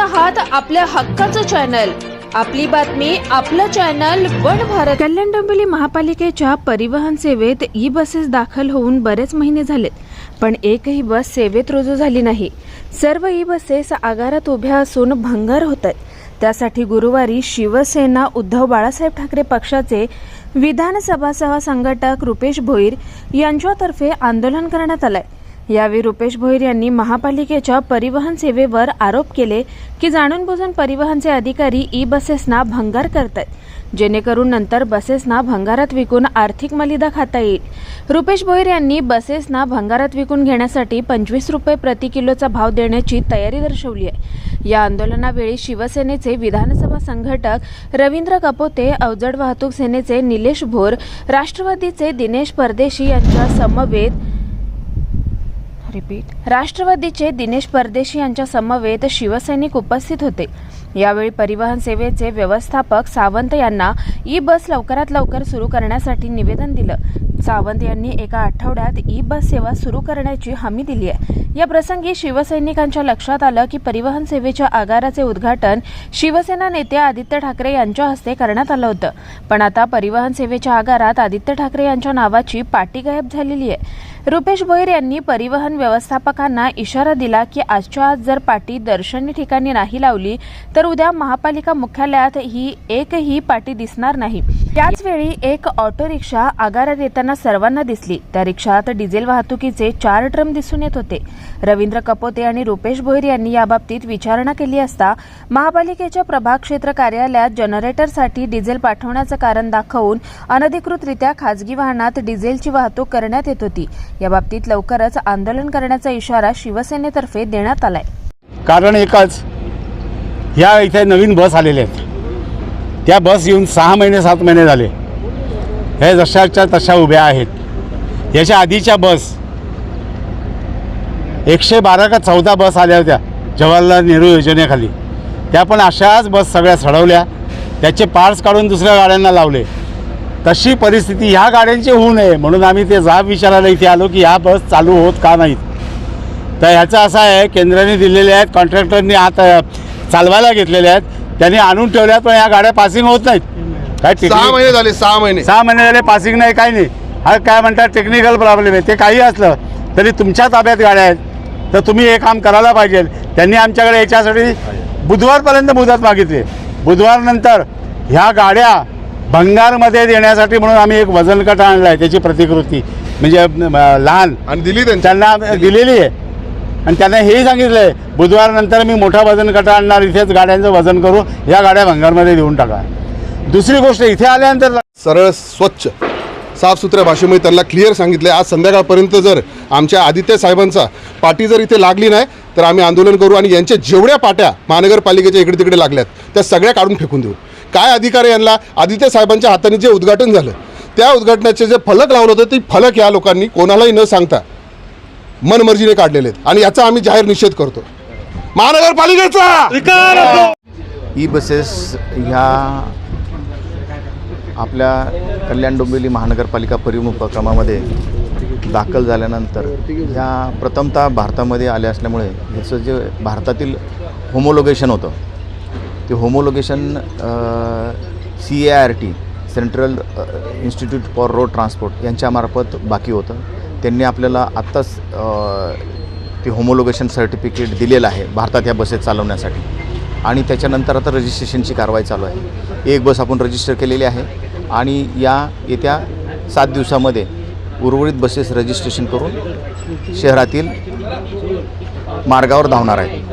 आहात आपल्या हक्काचं चॅनल आपली बातमी आपलं चॅनल वन भारत. कल्याण डोंबिवली महापालिकेच्या परिवहन सेवेत ई बसेस दाखल होऊन बरेच महिने झालेत पण एकही बस सेवेत रुजू झाली नाही. सर्व ई बसेस आगारात उभ्या असून भंगार होत आहेत त्यासाठी गुरुवारी शिवसेना उद्धव बाळासाहेब ठाकरे पक्षाचे विधानसभा संघटक रुपेश भोईर यांच्यातर्फे आंदोलन करण्यात आलंय. यावेळी रुपेश भोईर यांनी महापालिकेच्या परिवहन सेवेवर आरोप केले की जाणून बुजून परिवहनचे अधिकारी ई बसेसना भंगार करतायत जेणेकरून नंतर बसेसना भंगारात विकून आर्थिक मलिदा खाता येईल. रुपेश भोईर यांनी बसेसना भंगारात विकून घेण्यासाठी पंचवीस रुपये प्रति किलोचा भाव देण्याची तयारी दर्शवली आहे. या आंदोलनावेळी शिवसेनेचे विधानसभा संघटक रवींद्र कपोते अवजड वाहतूक सेनेचे निलेश भोर राष्ट्रवादीचे दिनेश परदेशी यांच्या समवेत रिपीट. राष्ट्रवादीचे दिनेश परदेशी यांच्या समवेत शिवसैनिक उपस्थित होते. यावेळी परिवहन सेवेचे व्यवस्थापक सावंत यांना ई बस लवकरात लवकर सुरू करण्यासाठी निवेदन दिलं. सावंत यांनी एका आठवड्यात ई बस सेवा सुरू करण्याची हमी दिली आहे. या प्रसंगी शिवसैनिकांच्या लक्षात आलं की परिवहन सेवेच्या आगाराचे उद्घाटन शिवसेना नेते आदित्य ठाकरे यांच्या हस्ते करण्यात आलं होतं. पण आता परिवहन सेवेच्या आगारात आदित्य ठाकरे यांच्या नावाची पाटी गायब झालेली आहे. रुपेश भोईर यांनी परिवहन व्यवस्थापकांना इशारा दिला की आजच्या आज जर पाटी दर्शनी ठिकाणी नाही लावली तर उद्या महापालिका मुख्यालयात ही एकही पाटी दिसणार नाही. त्याचवेळी एक ऑटो रिक्षा आगारात येताना सर्वांना दिसली. त्या रिक्षात डिझेल वाहतुकीचे चार ड्रम दिसून येत होते. रवींद्र कपोते आणि रुपेश भोईर यांनी याबाबतीत विचारणा केली असता महापालिकेच्या प्रभाग क्षेत्र कार्यालयात जनरेटरसाठी डिझेल पाठवण्याचं कारण दाखवून अनधिकृतरित्या खासगी वाहनात डिझेलची वाहतूक करण्यात येत होती. याबाबतीत लवकरच आंदोलन करण्याचा इशारा शिवसेनेतर्फे देण्यात आलाय. कारण एकच ह्या इथे नवीन बस आलेल्या आहेत. या बस येऊन सहा महिने सात महिने झाले. हे जशाच्या तशा उभ्या आहेत. याच्या आधीच्या बस एकशे बारा का चौदा बस आल्या होत्या जवाहरलाल नेहरू योजनेखाली. त्या पण अशाच बस सगळ्या सडवल्या. त्याचे पार्ट्स काढून दुसऱ्या गाड्यांना लावले. तशी परिस्थिती ह्या गाड्यांची होऊ नये म्हणून आम्ही ते जाब विचारायला इथे आलो की ह्या बस चालू होत का नाहीत. तर ह्याचं असं आहे केंद्राने दिलेले आहेत कॉन्ट्रॅक्टरनी आता चालवायला घेतलेले आहेत. त्यांनी आणून ठेवल्यात पण ह्या गाड्या पासिंग होत नाहीत. काय सहा महिने झाले सहा महिने. सहा महिने झाले पासिंग नाही काही नाही. हा काय म्हणतात टेक्निकल प्रॉब्लेम आहे. ते काही असलं तरी तुमच्या ताब्यात गाड्या आहेत. तर तुम्ही हे काम करायला पाहिजे. त्यांनी आमच्याकडे याच्यासाठी बुधवारपर्यंत मुदत मागितली. बुधवारनंतर ह्या गाड्या भंगारमध्ये देण्यासाठी म्हणून आम्ही एक वजन कटा आणला आहे त्याची प्रतिकृती. म्हणजे लहान. आणि दिली त्यांना. दिलेली आहे. आणि त्यांना हेही सांगितलं आहे बुधवारनंतर मी मोठा वजन गटा आणणार इथेच गाड्यांचं वजन करू या गाड्या भंगारमध्ये देऊन टाका. दुसरी गोष्ट इथे आल्यानंतर सरळ स्वच्छ साफसुथऱ्या भाषेमध्ये त्यांना क्लिअर सांगितलं आज संध्याकाळपर्यंत जर आमच्या आदित्य साहेबांचा पाठी जर इथे लागली नाही तर आम्ही आंदोलन करू आणि यांच्या जेवढ्या पाट्या महानगरपालिकेच्या इकडे तिकडे लागल्यात त्या सगळ्या काढून फेकून देऊ. काय अधिकार आहे यांना? आदित्य साहेबांच्या हाताने जे उद्घाटन झालं त्या उद्घाटनाचे जे फलक लावलं होतं ते फलक या लोकांनी कोणालाही न सांगता मनमर्जीने काढलेले आहेत. आणि याचा आम्ही जाहीर निषेध करतो. महानगरपालिकेचा! ई बसेस ह्या आपल्या कल्याण डोंबिवली महानगरपालिका परिवहन उपक्रमामध्ये दाखल झाल्यानंतर ह्या प्रथमतः भारतामध्ये आल्या असल्यामुळे ह्याचं जे भारतातील होमोलोगेशन होतं ते homologation C A R T central institute for road transport यांच्यामार्फत बाकी होतं. त्यांनी आपल्याला आत्ताच ते होमोलोगेशन सर्टिफिकेट दिलेलं आहे भारतात ह्या बसेस चालवण्यासाठी. आणि त्याच्यानंतर आता रजिस्ट्रेशनची कारवाई चालू आहे. एक बस आपण रजिस्टर केलेली आहे आणि या येत्या सात दिवसामध्ये उर्वरित बसेस रजिस्ट्रेशन करून शहरातील मार्गावर धावणार आहेत.